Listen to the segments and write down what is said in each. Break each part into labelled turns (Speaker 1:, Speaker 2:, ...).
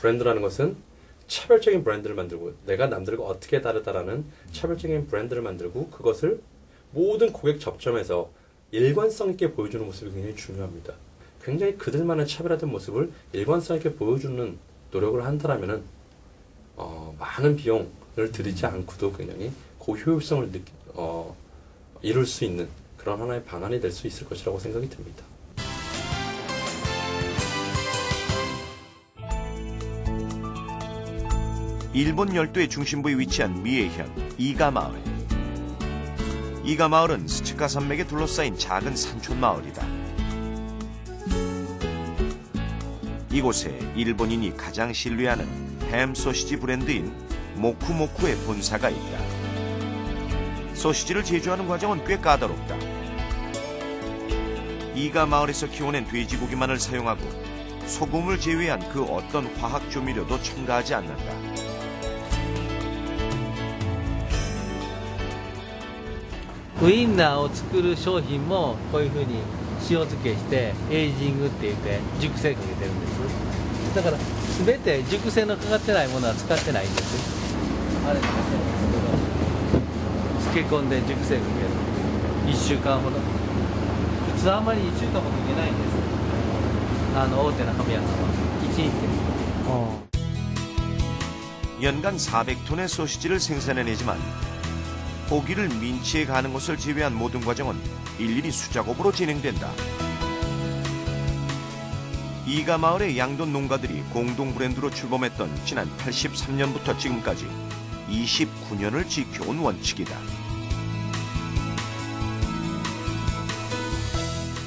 Speaker 1: 브랜드라는 것은 차별적인 브랜드를 만들고 내가 남들과 어떻게 다르다라는 차별적인 브랜드를 만들고 그것을 모든 고객 접점에서 일관성 있게 보여주는 모습이 굉장히 중요합니다. 굉장히 그들만의 차별화된 모습을 일관성 있게 보여주는 노력을 한다라면은 어, 많은 비용을 들이지 않고도 굉장히 고효율성을 느끼, 어, 이룰 수 있는 그런 하나의 방안이 될 수 있을 것이라고 생각이 듭니다.
Speaker 2: 일본 열도의 중심부에 위치한 미에현 이가 마을. 이가 마을은 스츠카 산맥에 둘러싸인 작은 산촌 마을이다. 이곳에 일본인이 가장 신뢰하는 햄 소시지 브랜드인 모쿠모쿠의 본사가 있다. 소시지를 제조하는 과정은 꽤 까다롭다. 이가 마을에서 키워낸 돼지고기만을 사용하고 소금을 제외한 그 어떤 화학 조미료도 첨가하지 않는다.
Speaker 3: ウインナーを作る商品もこういうふうに塩漬けしてエイジングって言って熟成かけてるんですだから全て熟成のかかってないものは使ってないんですあれ漬け込んで熟成かける1週間ほど普通あんまり1週間もかけないんですあの大手のハム屋さんは1日で
Speaker 2: 연간 400톤의 소시지를 생산해내지만 고기를 민치에 가는 것을 제외한 모든 과정은 일일이 수작업으로 진행된다. 이가 마을의 양돈 농가들이 공동 브랜드로 출범했던 지난 83년부터 지금까지 29년을 지켜온 원칙이다.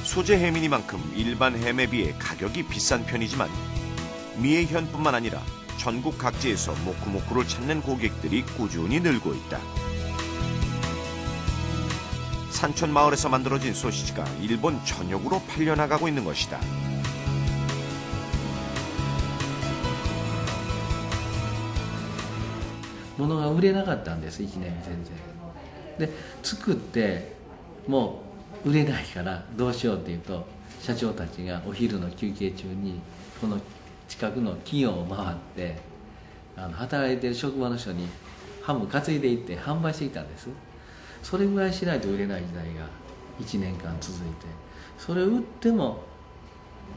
Speaker 2: 소재 햄이니만큼 일반 햄에 비해 가격이 비싼 편이지만 미에현뿐만 아니라 전국 각지에서 모쿠모쿠를 찾는 고객들이 꾸준히 늘고 있다. 산촌 마을에서 만들어진 소시지가 일본 전역으로 팔려나가고 있는 것이다.
Speaker 3: 物が売れなかったんです1年全然で作ってもう売れないからどうしようっていうと社長たちがお昼の休憩中にこの近くの企業を回ってあの働いてる職場の人にハム担いでいって販売していたんです それぐらいしないと売れない時代が1年間続いてそれを売っても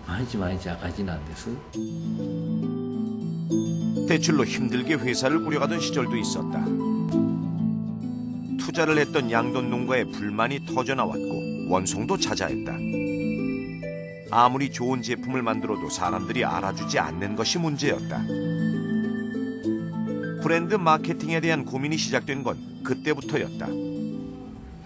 Speaker 3: 毎日毎日赤字なんです
Speaker 2: 대출로 힘들게 회사를 꾸려가던 시절도 있었다. 투자를 했던 양돈 농가의 불만이 터져나왔고 원성도 자자했다. 아무리 좋은 제품을 만들어도 사람들이 알아주지 않는 것이 문제였다. 브랜드 마케팅에 대한 고민이 시작된 건 그때부터였다.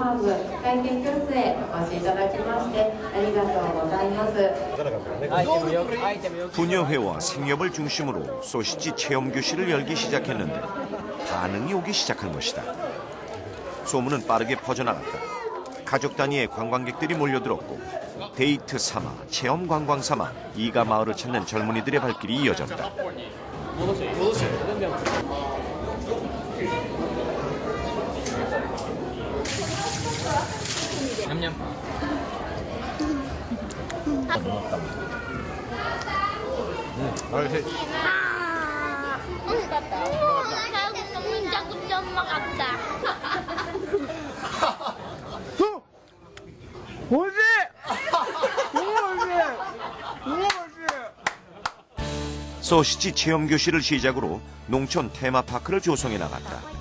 Speaker 4: 今日は皆様ね、とてもいいお天気の中、こちらもくもく手作りファーム体験教室へお越しいただきましてありがとうございます。
Speaker 2: 분여회와 생협을 중심으로 소시지 체험 교실을 열기 시작했는데 반응이 오기 시작한 것이다. 소문은 빠르게 퍼져나갔다. 가족 단위의 관광객들이 몰려들었고 데이트 삼아 체험 관광 삼아 이가 마을을 찾는 젊은이들의 발길이 이어졌다.
Speaker 5: Aku mencakup makapta.
Speaker 2: 소시지 체험 교실을 시작으로 농촌 테마파크를 조성해 나갔다.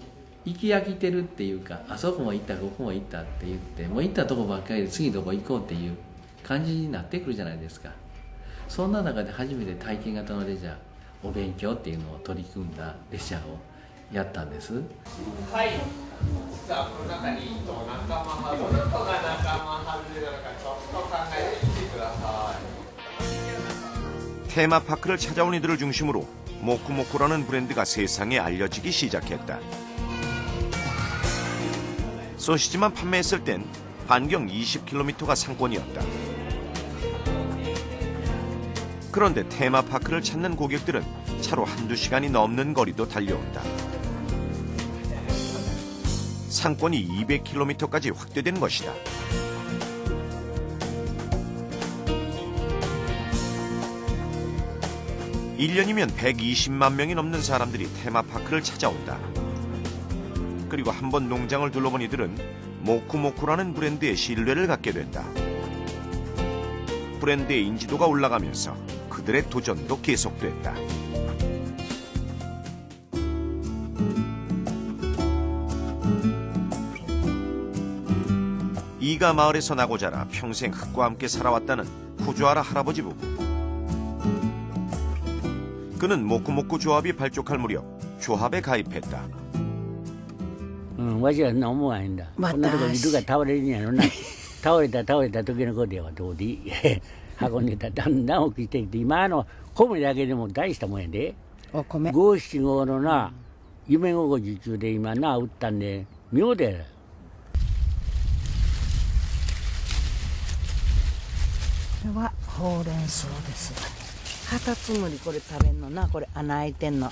Speaker 3: 行き飽きてるっていうかあそこも行ったここも行ったって言ってもう行ったとこばっかりで次どこ行こうっていう感じになってくるじゃないですかそんな中で初めて体験型のレジャーお勉強っていうのを取り組んだレジャーをやったんです
Speaker 6: はい。実はこの中に糸を仲間外れ、糸が仲間外れなのかちょっと考えてみてください。
Speaker 2: 테마파크를 찾아온 이들을 중심으로 모쿠모쿠라는 브랜드가 세상에 알려지기 시작했다. 소시지만 판매했을 땐 반경 20km가 상권이었다. 그런데 테마파크를 찾는 고객들은 차로 한두 시간이 넘는 거리도 달려온다. 상권이 200km까지 확대된 것이다. 일년이면 120만 명이 넘는 사람들이 테마파크를 찾아온다. 그리고 한 번 농장을 둘러본 이들은 모쿠모쿠라는 브랜드의 신뢰를 갖게 된다. 브랜드의 인지도가 올라가면서 그들의 도전도 계속됐다. 이가 마을에서 나고 자라 평생 흙과 함께 살아왔다는 쿠주아라 할아버지 부부. 그는 모쿠모쿠 조합이 발족할 무렵 조합에 가입했다.
Speaker 7: うん、わしは思わへんだ。こんなとこにいるから倒れるんやろな。倒れた倒れた時のことやわ、どうで？いい。運んでたらだんだん大きくしてきて、今あの米だけでも大したもんやで。
Speaker 8: お米
Speaker 7: 五七五のな、夢心地中で今な、売ったんで、妙だよ。
Speaker 8: これはほうれん草ですわカタツムリこれ食べんのなこれ穴開いてんの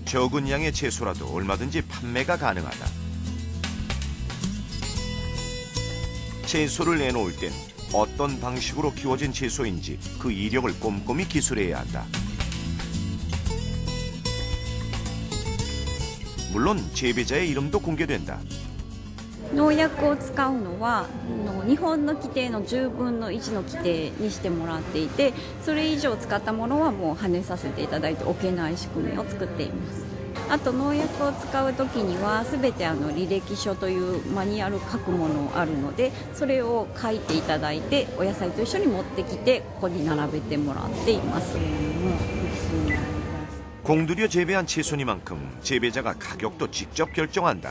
Speaker 2: 적은 양의 채소라도 얼마든지 판매가 가능하다. 채소를 내놓을 땐 어떤 방식으로 키워진 채소인지 그 이력을 꼼꼼히 기술해야 한다. 물론 재배자의 이름도 공개된다.
Speaker 9: 農薬を使うのはあの日本の規定の10分の1の規定にしてもらっていてそれ以上使ったものはもう跳ねさせていただいて置けない仕組みを作っていますあと農薬を使う時には全てあの履歴書というマニュアル書くものあるのでそれを書いていただいてお野菜と一緒に持ってきてここに並べてもらっています
Speaker 2: 공들여 재배한 채소니만큼 재배자가 가격도 직접 결정한다.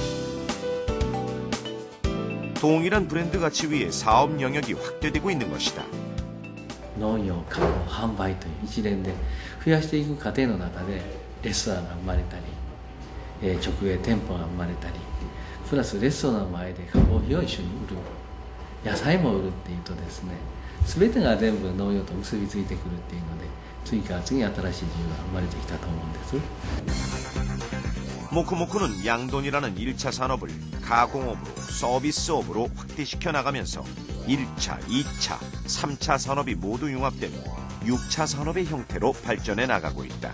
Speaker 2: 동일한 브랜드 가치 위에 사업 영역이 확대되고 있는 것이다.
Speaker 3: 農業加工販売という一連で増やしていく過程の中でレストランが生まれたり、えー直営店舗が生まれたりプラスレストランの前で加工品を一緒に売る野菜も売るっていうとですね全てが全部農業と結びついてくるっていうので次から次に新しい自由が生まれてきたと思うんです。
Speaker 2: 모크모크는 양돈이라는 1차 산업을 가공업으로 서비스업으로 확대시켜 나가면서 1차, 2차, 3차 산업이 모두 융합된 6차 산업의 형태로 발전해 나가고 있다.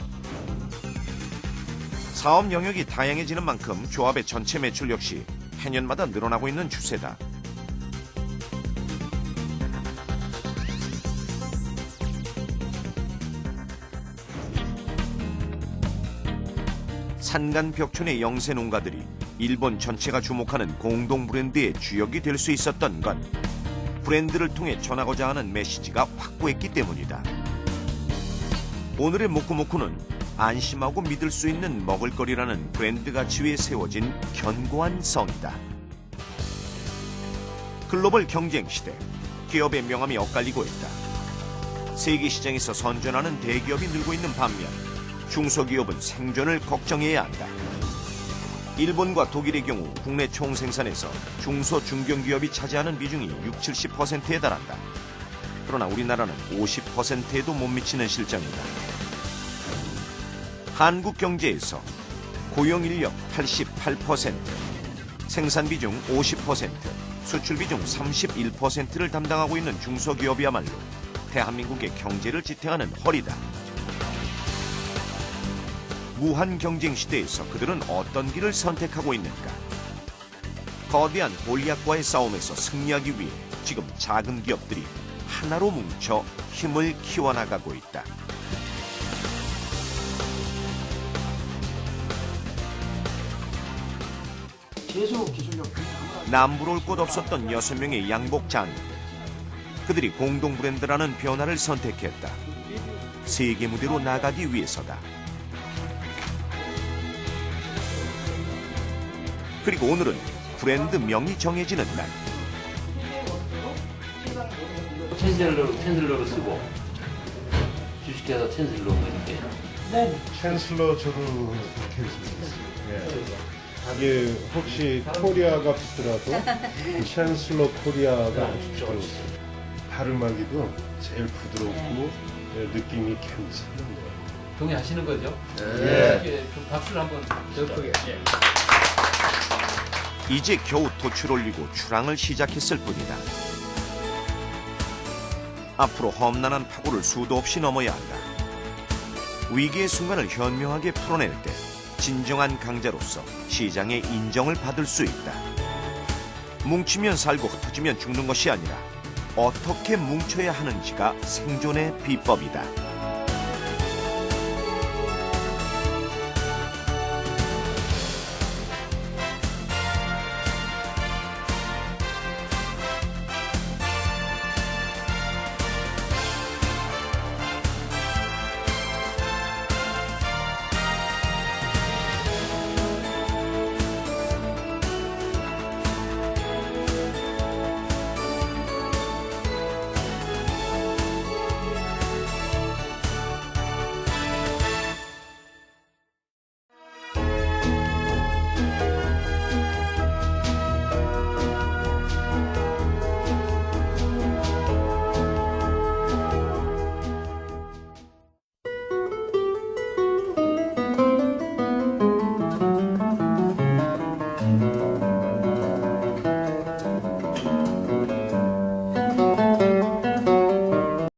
Speaker 2: 사업 영역이 다양해지는 만큼 조합의 전체 매출 역시 해년마다 늘어나고 있는 추세다. 산간 벽촌의 영세 농가들이 일본 전체가 주목하는 공동 브랜드의 주역이 될 수 있었던 건 브랜드를 통해 전하고자 하는 메시지가 확고했기 때문이다. 오늘의 모쿠모쿠는 안심하고 믿을 수 있는 먹을거리라는 브랜드 가치 위에 세워진 견고한 성이다. 글로벌 경쟁 시대, 기업의 명함이 엇갈리고 있다. 세계 시장에서 선전하는 대기업이 늘고 있는 반면 중소기업은 생존을 걱정해야 한다. 일본과 독일의 경우 국내 총생산에서 중소 중견기업이 차지하는 비중이 6, 70%에 달한다. 그러나 우리나라는 50%에도 못 미치는 실정이다. 한국 경제에서 고용 인력 88%, 생산 비중 50%, 수출 비중 31%를 담당하고 있는 중소기업이야말로 대한민국의 경제를 지탱하는 허리다. 무한 경쟁 시대에서 그들은 어떤 길을 선택하고 있는가? 거대한 골리앗과의 싸움에서 승리하기 위해 지금 작은 기업들이 하나로 뭉쳐 힘을 키워나가고 있다. 남부로 올곳 없었던 여섯 명의 양복 장인. 그들이 공동 브랜드라는 변화를 선택했다. 세계 무대로 나가기 위해서다. 그리고 오늘은 브랜드 명이 정해지는 날.
Speaker 10: 챈슬러로 챈슬러로 쓰고 주식회사 챈슬러 뭐 이렇게
Speaker 11: 네. 챈슬러 저도 그렇게 했습니다. 예. 이게 혹시 코리아가 붙더라도 그 챈슬러 코리아가 아주 좋습니다. 발음하기도 제일 부드럽고 예, 느낌이 괜찮은
Speaker 10: 동의하시는 거죠?
Speaker 11: 예.
Speaker 10: 이렇게 좀 박수를 한번 더 크게. 예.
Speaker 2: 이제 겨우 도출 올리고 출항을 시작했을 뿐이다. 앞으로 험난한 파고를 수도 없이 넘어야 한다. 위기의 순간을 현명하게 풀어낼 때 진정한 강자로서 시장의 인정을 받을 수 있다. 뭉치면 살고 흩어지면 죽는 것이 아니라 어떻게 뭉쳐야 하는지가 생존의 비법이다.